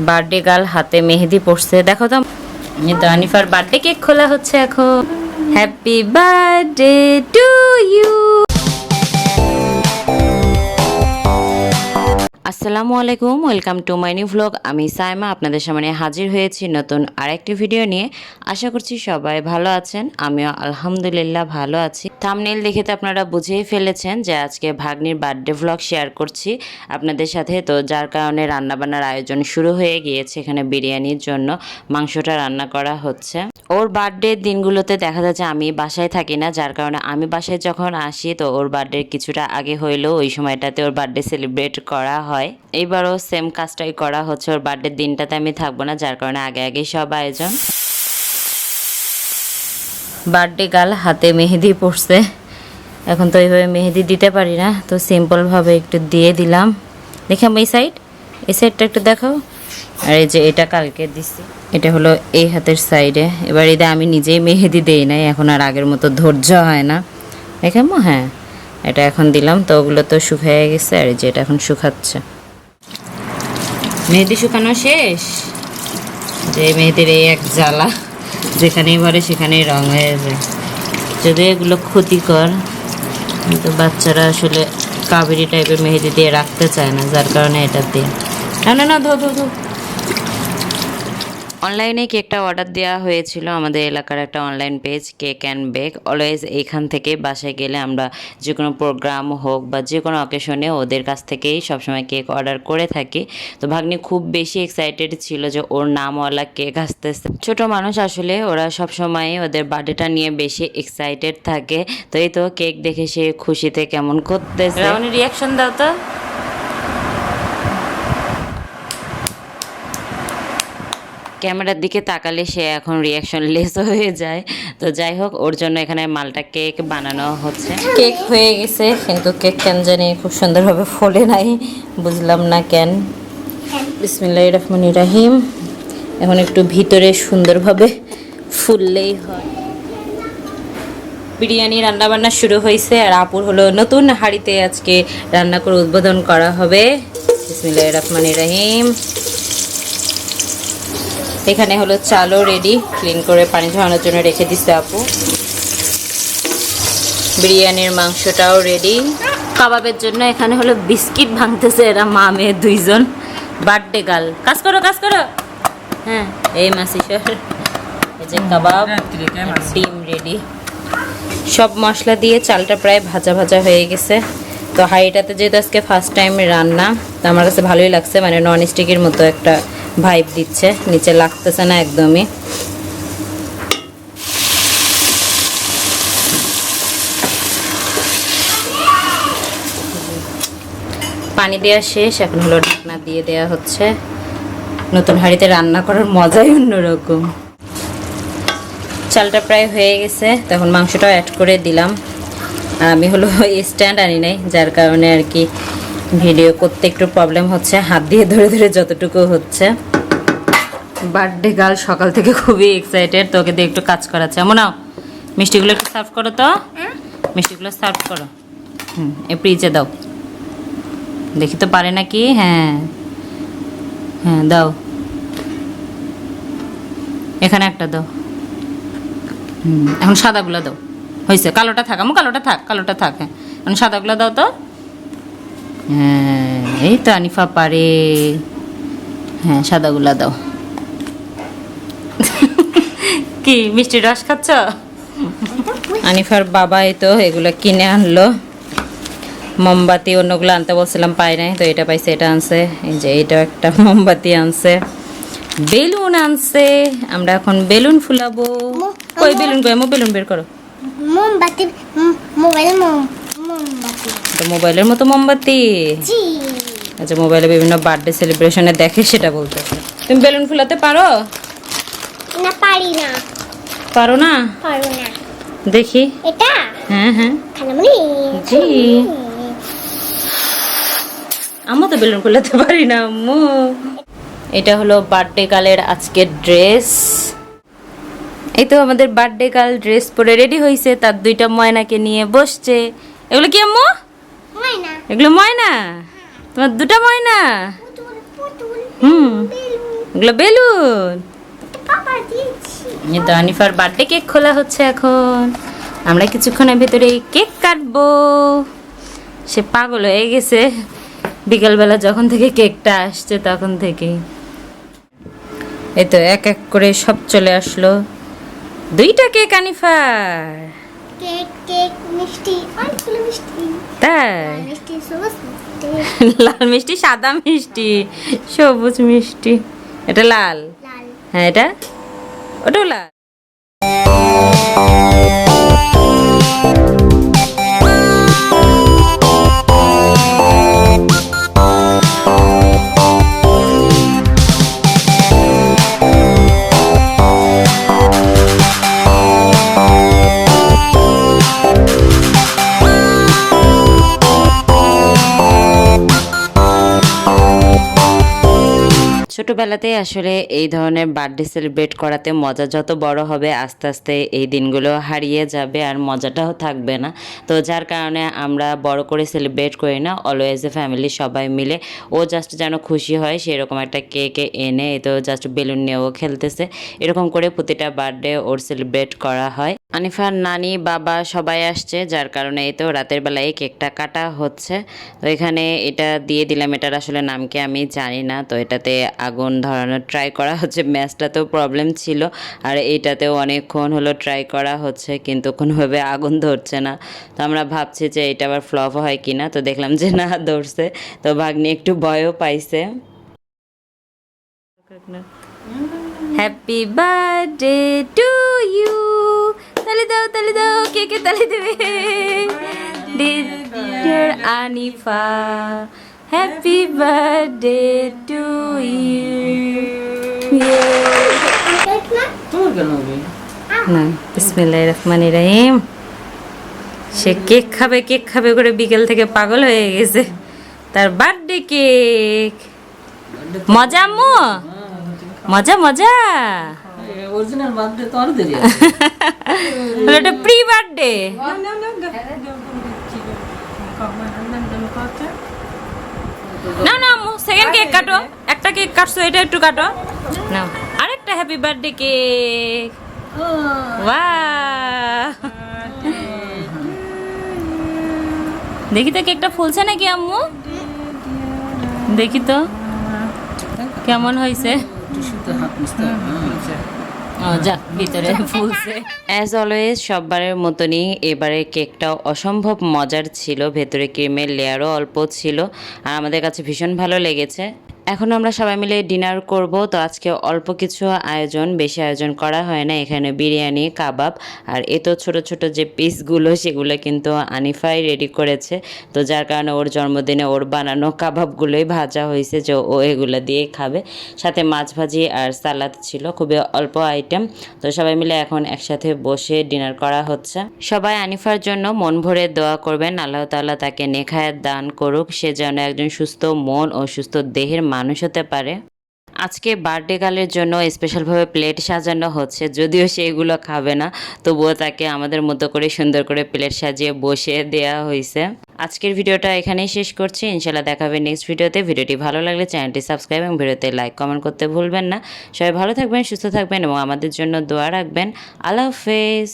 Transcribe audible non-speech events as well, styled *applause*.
Birthday girl হাতে মেহেদি পড়ছে দেখো তো তো আনিফার বার্থডে কেক খোলা হচ্ছে এখন। Happy birthday to you. আসসালামু আলাইকুম, welcome to my new vlog আমি সাইমা, আপনাদের সামনে হাজির হয়েছি নতুন আরেকটি ভিডিও নিয়ে। আশা করছি সবাই ভালো আছেন, আমিও আলহামদুলিল্লাহ ভালো আছি। থামনেল দেখে তো আপনারা বুঝেই ফেলেছেন যে আজকে ভাগ্নির বার্থডে ভ্লগ শেয়ার করছি। আপনাদের সাথে তো যার কারণে রান্নাবান্নার আয়োজন শুরু হয়ে গিয়েছে, এখানে বিরিয়ানির জন্য মাংসটা রান্না করা হচ্ছে। ওর বার্থডে দিনগুলোতে দেখা যাচ্ছে আমি বাসায় থাকি না, যার কারণে আমি বাসায় যখন আসি তো ওর বার্থডে কিছুটা আগে হইলেও ওই সময়টাতে ওর বার্থডে সেলিব্রেট করা হয়। এইবারও সেম কাজটাই করা হচ্ছে। ওর বার্থডে দিনটাতে আমি থাকব না, যার কারণে আগে আগেই সব আয়োজন। বার্থডে গাল হাতে মেহেদি পড়ছে এখন তো এইভাবে মেহেদি দিতে পারি না, তো সিম্পলভাবে একটু দিয়ে দিলাম। দেখাম এই সাইড এই সাইডটা একটু দেখাও। আর এই যে এটা কালকে দিছি, এটা হলো এই হাতের সাইডে এবার এটা আমি নিজেই মেহেদি দেই নাই, এখন আর আগের মতো ধৈর্য হয় না। দেখামো হ্যাঁ। এটা এখন দিলাম, তো ওগুলো তো শুকিয়ে গেছে আর এই যে এটা এখন শুকাচ্ছে। মেহেদি শুকানো শেষ? যে মেহেদির এই এক জ্বালা, যেখানেই ভরে সেখানেই রং হয়ে যায়। যদি এগুলো ক্ষতিকর, কিন্তু বাচ্চারা আসলে কাবেরি টাইপের মেহেদি দিয়ে রাখতে চায় না, যার কারণে এটা দিই না না না, ধো ধো ধো। অনলাইনে কেকটা অর্ডার দেওয়া হয়েছিল। আমাদের এলাকার একটা online page cake and bake always এইখান থেকে বাসায় গেলে আমরা যে কোনো প্রোগ্রাম হোক বা যে কোনো অকেশনে ওদের কাছ থেকেই সবসময় কেক অর্ডার করে থাকি। তো ভাগ্নি খুব বেশি এক্সাইটেড ছিল যে ওর নামওয়ালা কেক আসতেছে। ছোট মানুষ আসলে ওরা সবসময় ওদের বার্থডেটা নিয়ে বেশি এক্সাইটেড থাকে। তো এই তো কেক দেখে সে খুশিতে কেমন করতেছে? রিয়াকশন দাও তো। ক্যামেরার দিকে তাকালে সে এখন রিয়াকশন লেস *laughs* হয়ে যায়। তো যাই হোক, ওর জন্য এখানে মালটা কেক বানানো হচ্ছে। কেক হয়ে গেছে, কিন্তু কেক কেন জানি খুব সুন্দরভাবে ফলে নাই, বুঝলাম না কেন। বিসমিল্লাহ রহমান রাহিম। এখন একটু ভিতরে সুন্দরভাবে ফুললেই হয়। বিরিয়ানি রান্না বান্না শুরু হয়েছে, আর আপুর হলো নতুন হাঁড়িতে আজকে রান্না করে উদ্বোধন করা হবে। বিসমিল্লাহ রহমান রাহিম। এখানে হলো চালও রেডি ক্লিন করে পানি ঝরানোর জন্য রেখে দিছে আপু। বিরিয়ানির মাংসটাও রেডি কাবাবের জন্য এখানে হলো বিস্কিট ভাঙতেছে এরা মা মেয়ে দুইজন। বার্থডে গাল কাজ করো কাজ করো। হ্যাঁ এই মাসিসর এই যে কাবাব ডিম রেডি সব মশলা দিয়ে চালটা প্রায় ভাজা ভাজা হয়ে গেছে। তো হাঁড়িটাতে যেহেতু আজকে ফার্স্ট টাইম রান্না তো আমার কাছে ভালোই লাগছে মানে নন স্টিকের মতো একটা ভাইব দিচ্ছে, নিচে লাগতেছে না একদমই। পানি দেওয়া শেষ, এখন হলো ঢাকনা দিয়ে দেওয়া হচ্ছে। নতুন হাঁড়িতে রান্না করার মজাই অন্যরকম। চালটা প্রায় হয়ে গেছে তখন মাংসটাও অ্যাড করে দিলাম। আমি হলো স্ট্যান্ড আনি নাই, যার কারণে আর কি ভিডিও করতে একটু প্রবলেম হচ্ছে, হাত দিয়ে ধরে ধরে যতটুকু হচ্ছে। বার্থডে গার্ল সকাল থেকে খুবই এক্সাইটেড তোকে দিয়ে একটু কাজ করাচ্ছে। এমন নাও মিষ্টিগুলো একটু সার্ভ করো তো। মিষ্টিগুলো সার্ভ করো। হুম এ ফ্রিজে দাও। দেখি তো পারে নাকি? হ্যাঁ। হ্যাঁ দাও। এখানে একটা দাও। হুম এখন সাদাগুলো দাও। হয়েছে কালোটা থাক আমু কালোটা থাক কালোটা থাক হ্যাঁ। এখন সাদাগুলো দাও তো। হ্যাঁ এই তো আনিফা পারে। হ্যাঁ সাদাগুলা দাও। কি মিষ্টি রস খাচ্ছ? আনিফার বাবা এই তো এগুলো কিনে আনলো। মোমবাতি অন্যগুলো আনতে বলছিলাম পাই নাই তো এটা পাইছে এটা আনছে। এই যে এটা একটা *laughs* মোমবাতি আনছে। বেলুন আনছে। আমরা এখন বেলুন ফুলাবো। কই বেলুন কই? আমার বেলুন বের করো। মোমবাতি মোবাইলে মোম- মোমবাতি। মোবাইলের মতো মোমবাতি? জি। আচ্ছা মোবাইলে বিভিন্ন বার্থডে সেলিব্রেশনে দেখে সেটা বলতে তুমি বেলুন ফুলাতে পারো? না পারি না। পারো না? পারো না। দেখি। এটা? হ্যাঁ হ্যাঁ। জি। আম্মু তো বেলুন ফুলাতে পারি না আম্মু। এটা হলো বার্থডে কালের আজকের ড্রেস এই তো আমাদের বার্থডে কাল ড্রেস পরে রেডি হয়েছে তার দুইটা ময়নাকে নিয়ে বসছে। এগুলো কি আম্মু? এগুলো ময়না? তোমার দুটা ময়না? হুম। এগুলো বেলুন। তো আনিফার বার্থডে কেক খোলা হচ্ছে এখন। আমরা কিছুক্ষণের ভেতরে কেক কাটবো। সে পাগল হয়ে গেছে। বিকালবেলা যখন থেকে কেকটা আসছে তখন থেকেই এই তো এক এক করে সব চলে আসলো। দুইটা কেক আনিফার। কেক কেক মিষ্টি অনেকগুলো মিষ্টি। তাই? মিষ্টি সবুজ লাল মিষ্টি সাদা মিষ্টি সবুজ মিষ্টি। এটা লাল? লাল। হ্যাঁ এটা? Aduh lah. ছোটবেলাতে আসলে এই ধরনের বার্থডে সেলিব্রেট করাতে মজা যত বড় হবে আস্তে আস্তে এই দিনগুলো হারিয়ে যাবে আর মজাটাও থাকবে না। তো যার কারণে আমরা বড় করে সেলিব্রেট করি না অলওয়েজ এ ফ্যামিলি সবাই মিলে। ও জাস্ট যেন খুশি হয় সেরকম একটা কেকে এনে তো জাস্ট বেলুন নিয়ে ও খেলতেছে। এরকম করে প্রতিটা বার্থডে ওর সেলিব্রেট করা হয়। আনিফার নানি, বাবা সবাই আসছে, যার কারণে এই তো রাতের বেলায় কেকটা কাটা হচ্ছে। তো এখানে এটা দিয়ে দিলাম, এটার আসলে নামকে আমি জানি না। তো এটাতে আগুন ধরানোর ট্রাই করা হচ্ছে, ম্যাচটাতেও প্রবলেম ছিল। আর এইটাতেও অনেকক্ষণ হলো ট্রাই করা হচ্ছে, কিন্তু কোনোভাবে আগুন ধরছে না। তো আমরা ভাবছি যে এটা আবার ফ্লপ হয় কি না তো দেখলাম যে না, ধরছে। তো ভাগ্নি একটু ভয়ও পাইছে। হ্যাপি বার্থডে টু ইউ তালি দাও তালি দাও কে কে তালি দেবে? Dear Anifa happy birthday to you. না বিসমিল্লাহ রহমান রহিম। সে কেক খাবে কেক খাবে করে বিকেল থেকে পাগল হয়ে গেছে। তার বার্থডে কেক। মজা আম্মু মজা মজা। অরিজিনাল বার্থডে তো আরও দেরি *laughs* হলো এটা প্রি বার্থডে না না আম্মু সেকেন্ড কেক কাটো একটা কেক কাটছো এটা একটু কাটো। না আরেকটা হ্যাপি বার্থডে কেক বাহ দেখি তো কেকটা ফুলছে নাকি আম্মু? দেখি তো। কেমন হয়েছে? যাক, ভিতরে ফুলছে। অ্যাজ অলওয়েজ সববারের মতনই এবারে কেকটাও অসম্ভব মজার ছিল। ভেতরে ক্রিমের লেয়ারও অল্প ছিল। আর আমাদের কাছে ভীষণ ভালো লেগেছে। এখন আমরা সবাই মিলে ডিনার করব, তো আজকে অল্প কিছু আয়োজন, বেশি আয়োজন করা হয় না। এখানে বিরিয়ানি, কাবাব আর এ তো ছোট ছোট যে পিসগুলো, সেগুলো কিন্তু আনিফাই রেডি করেছে। তো যার কারণে ওর জন্মদিনে ওর বানানো কাবাবগুলোই ভাজা হয়েছে যে ও এগুলো দিয়ে খাবে। সাথে মাছ ভাজি আর সালাদ ছিল, খুবই অল্প আইটেম। তো সবাই মিলে এখন একসাথে বসে ডিনার করা হচ্ছে। সবাই আনিফার জন্য মন ভরে দোয়া করবেন। আল্লাহ তাআলা তাকে নেখায় দান করুক। সে যেন একজন সুস্থ মন ও সুস্থ দেহের মানুষ হতে পারে। আজকে বার্থডে গালের জন্য স্পেশালভাবে প্লেট সাজানো হচ্ছে, যদিও সেগুলো খাবে না, তবুও তাকে আমাদের মতো করে সুন্দর করে প্লেট সাজিয়ে বসে দেওয়া হয়েছে। আজকের ভিডিওটা এখানেই শেষ করছি ইনশাল্লাহ দেখাবে নেক্সট ভিডিওতে। ভিডিওটি ভালো লাগলে চ্যানেলটি সাবস্ক্রাইব এবং ভিডিওতে লাইক কমেন্ট করতে ভুলবেন না। সবাই ভালো থাকবেন, সুস্থ থাকবেন এবং আমাদের জন্য দোয়া রাখবেন। আল্লাহ হাফেজ।